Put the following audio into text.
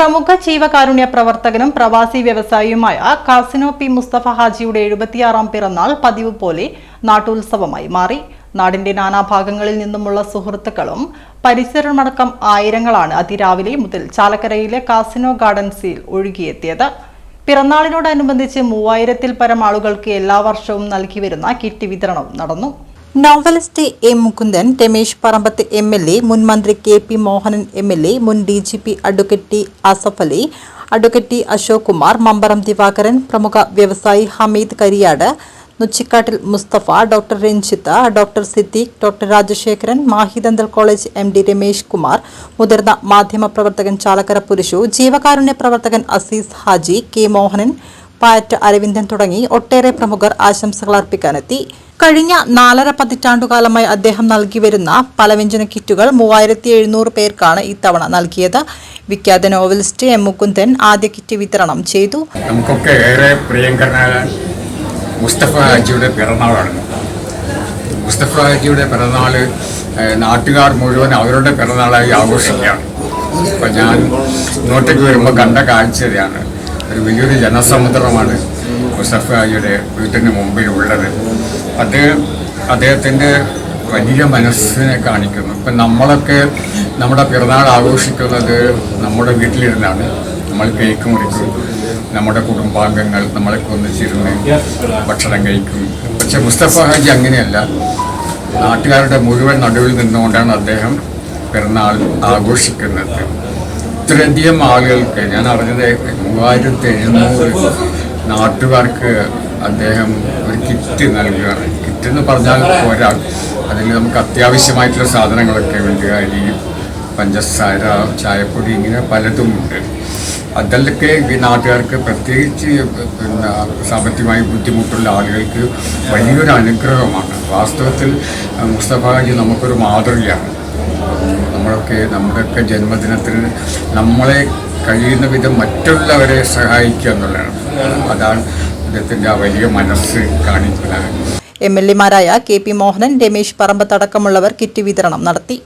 പ്രമുഖ ജീവകാരുണ്യ പ്രവർത്തകനും പ്രവാസി വ്യവസായിയുമായ കാസിനോ പി മുസ്തഫ ഹാജിയുടെ എഴുപത്തിയാറാം പിറന്നാൾ പതിവ് പോലെ നാട്ടുത്സവമായി മാറി. നാടിന്റെ നാനാഭാഗങ്ങളിൽ നിന്നുമുള്ള സുഹൃത്തുക്കളും പരിസരമടക്കം ആയിരങ്ങളാണ് അതിരാവിലെ മുതൽ ചാലക്കരയിലെ കാസിനോ ഗാർഡൻസിൽ ഒഴുകിയെത്തിയത്. പിറന്നാളിനോടനുബന്ധിച്ച് മൂവായിരത്തിൽ പരം ആളുകൾക്ക് എല്ലാ വർഷവും നൽകി വരുന്ന കിറ്റ് വിതരണവും നടന്നു. Novelist A Mukundan Ramesh Parambath M L A മുൻ മന്ത്രി K P Mohanan M L A മുൻ D G P advocate Asaf Ali advocate Ashok Kumar Mambaram Divakaran പ്രമുഖ വ്യവസായി Hameed Kariyad Nuchikkattil Musthafa doctor Ranjith doctor Siddique doctor Rajasekharan Mahe dental college M D Ramesh Kumar മുതിർന്ന മാധ്യമപ്രവർത്തകൻ ചാലക്കര പുരുഷു ജീവകാരുണ്യ പ്രവർത്തകൻ Azeez Haji K Mohanan പാറ്റ് അരവിന്ദൻ തുടങ്ങി ഒട്ടേറെ പ്രമുഖർ ആശംസകൾ അർപ്പിക്കാനെത്തി. കഴിഞ്ഞ നാലര പതിറ്റാണ്ടുകാലമായി അദ്ദേഹം നൽകി വരുന്ന പലവ്യഞ്ജന കിറ്റുകൾ മൂവായിരത്തി എഴുന്നൂറ് പേർക്കാണ് ഇത്തവണ നൽകിയത്. വിഖ്യാത നോവലിസ്റ്റ് എം മുകുന്ദൻ ആദ്യ കിറ്റ് വിതരണം ചെയ്തു. നമുക്കൊക്കെ ഏറെ പ്രിയങ്കരനായ മുസ്തഫ ഹാജിയുടെ പിറന്നാളാണ്. മുസ്തഫ ഹാജിയുടെ പിറന്നാൾ നാട്ടുകാർ മുഴുവൻ അവരുടെ പിറന്നാളായി ആഘോഷിക്കുകയാണ്. അപ്പം ഞാൻ ഇങ്ങോട്ടേക്ക് വരുമ്പോൾ കണ്ട കാഴ്ചയാണ്. ഒരു വലിയൊരു ജനസമുദ്രമാണ് ഹാജിയുടെ വീട്ടിന് മുമ്പിൽ ഉള്ളത് അത് അദ്ദേഹത്തിന്റെ വലിയ മനസ്സിനെ കാണിക്കുന്നു. ഇപ്പം നമ്മളൊക്കെ നമ്മുടെ പിറന്നാൾ ആഘോഷിക്കുന്നത് നമ്മുടെ വീട്ടിലിരുന്നാണ്. നമ്മൾ കേക്ക് മുറിക്കും നമ്മുടെ കുടുംബാംഗങ്ങൾ നമ്മളെ ഒന്നിച്ചിരുന്ന് ഭക്ഷണം കഴിക്കും. പക്ഷെ മുസ്തഫ ഹാജി അങ്ങനെയല്ല. നാട്ടുകാരുടെ മുഴുവൻ നടുവിൽ നിന്നുകൊണ്ടാണ് അദ്ദേഹം പിറന്നാൾ ആഘോഷിക്കുന്നത്. ഇത്രയധികം ആളുകൾക്ക് ഞാൻ അറിഞ്ഞത് മൂവായിരത്തി എഴുന്നൂറ് നാട്ടുകാർക്ക് അദ്ദേഹം ഒരു കിറ്റ് നൽകുകയാണ്. കിറ്റ് എന്ന് പറഞ്ഞാൽ ഒരാൾ അതിൽ നമുക്ക് അത്യാവശ്യമായിട്ടുള്ള സാധനങ്ങളൊക്കെ ഉണ്ട്. അരി പഞ്ചസാര ചായപ്പൊടി ഇങ്ങനെ പലതുമുണ്ട് അതിലൊക്കെ ഈ നാട്ടുകാർക്ക് പ്രത്യേകിച്ച് പിന്നെ സാമ്പത്തികമായി ബുദ്ധിമുട്ടുള്ള ആളുകൾക്ക് വലിയൊരു അനുഗ്രഹമാണ്. വാസ്തവത്തിൽ മുസ്തഫാജി നമുക്കൊരു മാതൃകയാണ്. നമ്മളൊക്കെ നമ്മുടെയൊക്കെ ജന്മദിനത്തിന് നമ്മളെ കഴിയുന്ന വിധം മറ്റുള്ളവരെ സഹായിക്കുക എന്നുള്ളതാണ്. അതാണ് അദ്ദേഹത്തിന്റെ ആ വലിയ മനസ്സ് കാണിക്കുന്നത്. എം എൽ എമാരായ കെ പി മോഹനൻ രമേശ് പറമ്പത്തടക്കമുള്ളവർ കിറ്റ് വിതരണം നടത്തി.